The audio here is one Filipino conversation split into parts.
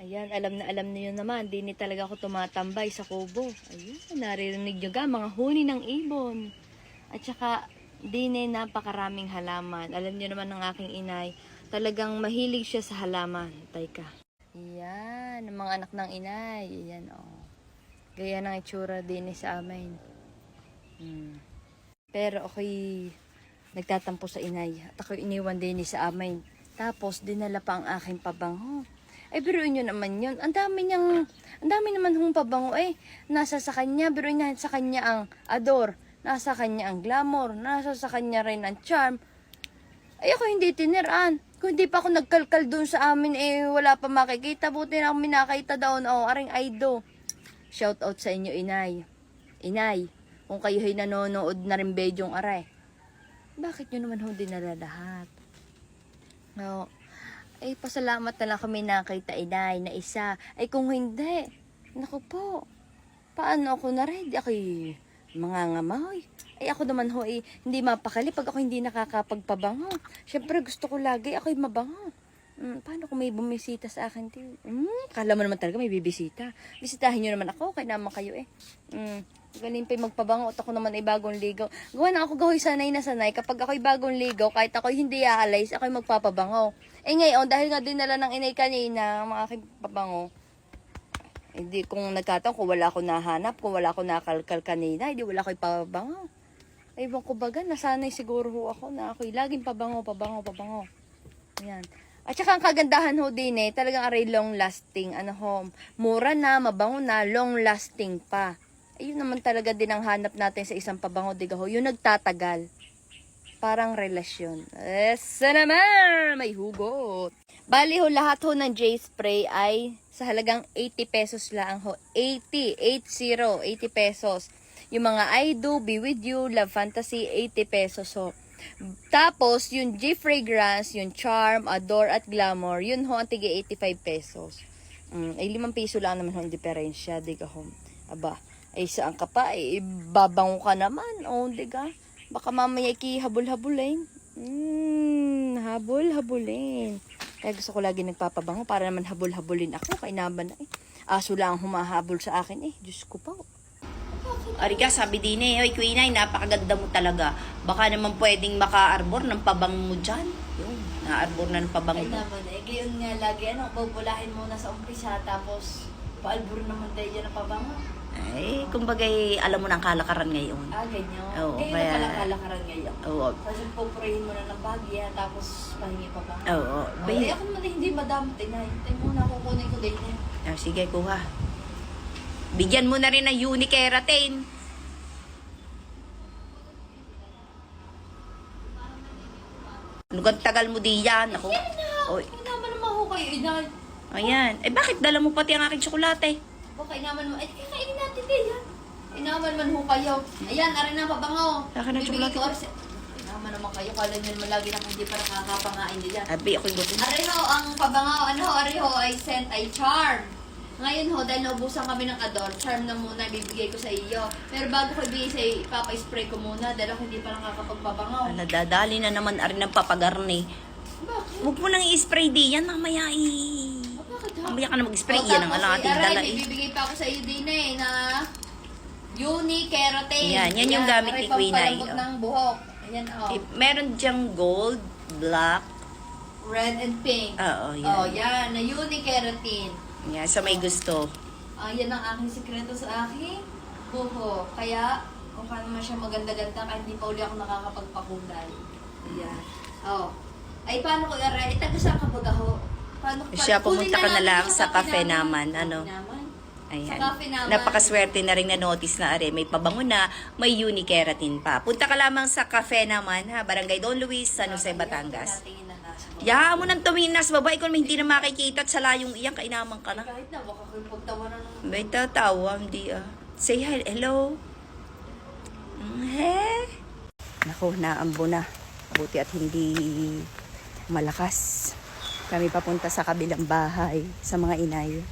Ayan, alam na alam niyo naman, di ni talaga ako tumatambay sa kubo. Ayun, naririnig nyo ga, mga huni ng ibon. At saka, di ni napakaraming halaman. Alam niyo naman ng aking inay, talagang mahilig siya sa halaman. Tayka. Ayan, ang mga anak ng inay. Ayan, oh. Gaya ng itsura din sa amin. Hmm. Pero ako'y nagtatampo sa inay. At ako'y iniwan din sa amin. Tapos, dinala pa ang aking pabango. Ay, biruin nyo naman yun. Ang dami niyang, ang dami naman hong pabango eh. Nasa sa kanya, biruin na sa kanya ang ador. Nasa kanya ang glamour. Nasa sa kanya rin ang charm. Ay, ako hindi tiniraan. Kung hindi pa ako nagkalkal doon sa amin, eh, wala pa makikita. Buti na akong minakita doon. Oh, aring Aido. Shout out sa inyo, inay. Inay, kung kayo ay nanonood na rin bedyong aray, bakit nyo naman ho dinala lahat? No, ay pasalamat na lang kami nakita inay na isa. Ay kung hindi, naku po, paano ako na? Di ako'y mga ngamoy. Ay ako naman ho eh, hindi mapakali pag ako hindi nakakapagpabango. Siyempre gusto ko lagi ako'y mabango. Mm, paano kung may bumisita sa akin? Mm, kala mo naman talaga may bibisita. Bisitahin nyo naman ako, kaya naman kayo eh. Mm, galing pa magpabango at ako naman ay bagong ligaw. Gawa na ako gahoy sanay na sanay. Kapag ako'y bagong ligaw, kahit ako'y hindi aalis, ako'y magpapabango. Eh ngayon, dahil nga dinala ng inay kanina, mga aking pabango, hindi kung nagkataon, kung wala ako nahanap, kung wala ako nakalkal kanina, hindi wala ako'y pabango. Ewan ko baga, nasanay siguro ako na ako'y laging pabango, pabango, pabango. Ayan. At saka ang kagandahan ho din eh, talagang aray long lasting, ano ho, mura na, mabango na, long lasting pa. Ayun naman talaga din ang hanap natin sa isang pabango, diga ho, yung nagtatagal. Parang relasyon. Esa naman! May hugot. Bali ho, lahat ho ng J-spray ay sa halagang 80 pesos lang ho. 80, 80, 80 pesos. Yung mga I Do, Be With You, Love Fantasy, 80 pesos ho. Tapos, yung G-Fragrance, yung Charm, Adore, at Glamour, yun ho, ang tige 85 pesos. Mm, ay, 5 piso lang naman ho ang diferensya, di ka ho. Aba, ay saan ka pa, ay babango ka naman, o, di ka. Baka mamaya ikihabol-habulin. Mm, habol-habulin. Kaya gusto ko lagi nagpapabango para naman habol-habulin ako. Kaya naman eh. Aso lang ang humahabol sa akin eh. Diyos ko po. Arika, sabi din eh, Hoy, Queen Ay, napakaganda mo talaga. Baka naman pwedeng maka-arbor ng pabang mo dyan. Yung, na-arbor na ng pabang Kaya mo. naman eh. Gayon nga lagi ano, bubulahin muna sa umpisa tapos paalburo naman tayo dyan ng pabango. Ay, kumbaga alam mo na ang kalakaran ngayon. Ah, ganyan. Oo, kaya- na pala kalakaran ngayon. Oo. Kasi pupurihin mo na ng bagya tapos pahingi pa ba? Oo. Oh, eh, ako naman hindi madamot eh. Hintay muna kukunin ko din eh. Ah, sige, kuha. Bigyan mo na rin ng unikeratin. Lugang tagal mo di yan. Ako. Oy, Ay naman naman ho kayo, inay. ayan. Eh, bakit dala mo pati ang aking tsokolate? Okay naman naman. Eh, kakainin natin din yan. Ay naman man ho kayo. Ayan, arin na pabango. Na Bibigyan tsokolate. Ay naman kayo. Kala nyo naman lagi na hindi pa nakakapangain nila. Abi, ako'y gusto. Ari ho, ang pabango, ano ho, ari ho, ay scent ay charm. Ngayon ho, dahil naubusan kami ng ador, charm na muna bibigay ko sa iyo. Pero bago ko ibigay sa iyo, ipapa-spray ko muna dahil ako hindi pa nakakapagpabango. Ala, dadali na naman arin ng papagarni. Bakit? Huwag mo nang i-spray di yan, mamaya i... Ah, Bakit ha? Mamaya ka na mag-spray, O, yan ang tapos, alang ating aray, dala eh. bibigay pa ako sa iyo din eh, na Uni Keratin. Yan, yan yung gamit aray, ni Queen Ay, pampalambot oh. ng buhok. Ayan, oh. Eh, meron diyang gold, black, Red and pink. oo, yan. Oh, yan, na Uni Keratin. Yan, sa may gusto. Ah, yan ang aking sikreto sa aking buho. Kaya, kung paano man siya maganda-ganda, kahit hindi pa uli ako nakakapagpakulay. Ayan. Oh. Ay, paano ko i-aray? Itaga sa kabaga ho. Paano ko Siya, pumunta ka na lang yung sa cafe naman. naman, ano? Naman. Ayan. Sa cafe naman. Napakaswerte na rin na notice na are, may pabango na, may unikeratin pa. Punta ka lamang sa cafe naman, ha? Barangay Don Luis, San Jose, Batangas. Tingin na nasa baba. Ya mo nang tumingin nas babae kung hindi na makikita at sa layong iyang kainaman ka na. Kahit na, baka kayo pagtawanan ng... May tatawa, hindi ah. Say hi, hello. Mm, He? Naku, naambo na. Buti at hindi malakas. Kami papunta sa kabilang bahay sa mga inay.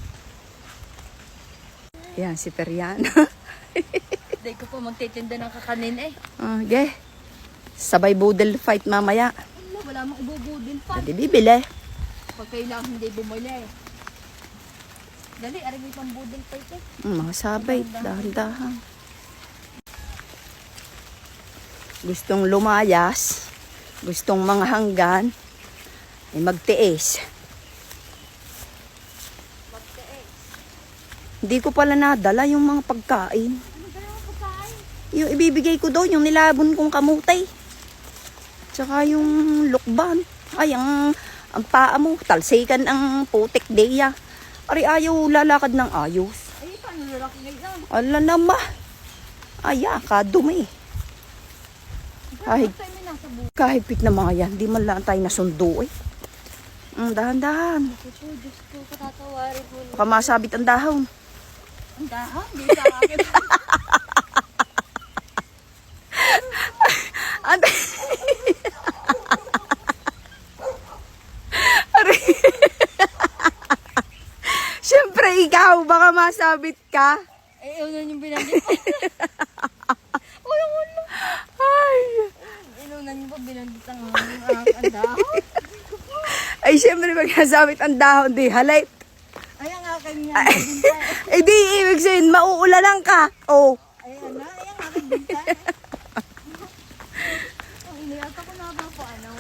Yan, si Perian. Hindi ko po magtitinda ng kakanin eh. ah, ge. Sabay boodle fight mamaya. Mong ibubudin pa. Hindi bibili. Pag kailangan hindi bumili. Dali, aray may pambudol pa ito. Mm, Mga sabay, dahan-dahan. Gustong lumayas, gustong mga hanggan, ay magtiis. Hindi ko pala nadala yung mga pagkain. Ano ba yung pagkain? Yung ibibigay ko doon, yung nilabon kong kamutay. Tsaka yung lukban. Ay, ang, ang paa mo, talsikan ang putik deya. Ari ayaw lalakad ng ayos. Ay, paano lalaki ngayon? Ala nama. Aya, kadumi. Kahit, nasa buhay. kahit pit na mga yan, di man lang tayo nasundo eh. Mm, dahan-dahan. Ito po, Diyos ko, katatawarin po. Baka masabit ang dahon. Ang dahan, di sa akin. Ari. Siyempre ikaw, baka masabit ka. Eh, yun yung binanggit. Uy, ulo. Ay. Inunan niyo pa binanggit ang ang dahan. Ay, siyempre pag nasabit ang dahon, di halay. Ay, ang akin bintay. Eh di, ibig sabihin, mauulalang ka. Oh. Ay, ano? Ay, ang akin bintay. Ang iniyata ko na ba po, ano?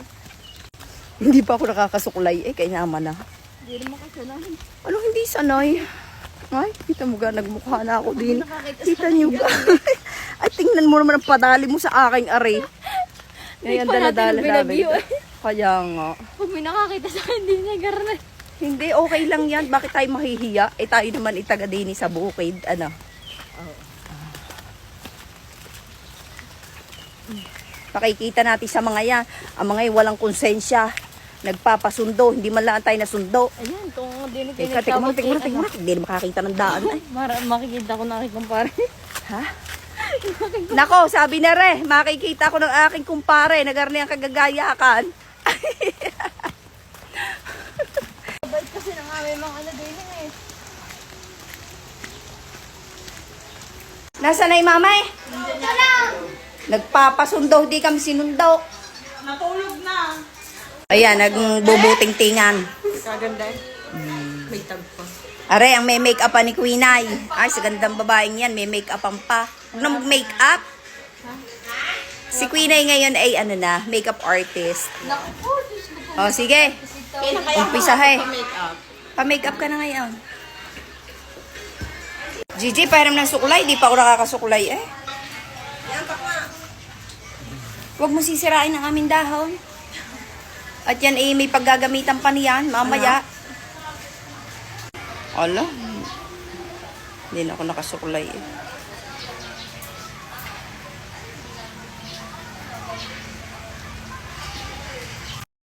Hindi pa ako nakakasuklay eh, kaya naman na. Hindi naman na. Ano hindi sanay? Ay, kita mo ga, nagmukha na ako din. Kita niyo ga. Ay, tingnan mo naman ang padali mo sa aking are. Ngayon, dala-dala namin. eh. Kaya nga. Pag may nakakita sa akin, hindi niya garna. Hindi, okay lang yan. Bakit tayo mahihiya? Eh, tayo naman itaga din sa bukid. Ano? Pakikita natin sa mga yan. Ang mga yan, walang konsensya. Nagpapasundo. Hindi man lang tayo nasundo. Ayan, kung din Eh, katik mo, tik mo, tik mo. Hindi na makakita ng daan. Ay. Mara, makikita ko na aking kumpare. Ha? Nako, sabi na re, makikita ko ng aking kumpare, nagarni ang kagagayakan. Bait kasi ng aming mga ano din eh. Nasaan na yung mamay? Nagpapasundo, di kami sinundo. Natulog na. Ayan, nagbubuting tingan. Kaganda. May tag pa. Are, ang may make-up pa ni Queen Ay. Ay, sa gandang babaeng yan, may make-upan pa. Huwag na mag-make-up. Si Queen Ay ngayon ay ano na, makeup artist. O, sige. Kailan kaya Umpisa make up? Pa-makeup ka na ngayon. Gigi, pairam ng suklay. Di pa ako nakakasuklay eh. Huwag mo sisirain ang aming dahon. At yan eh, may paggagamitan pa niyan, mamaya. Ala. Hindi na ako nakasuklay eh.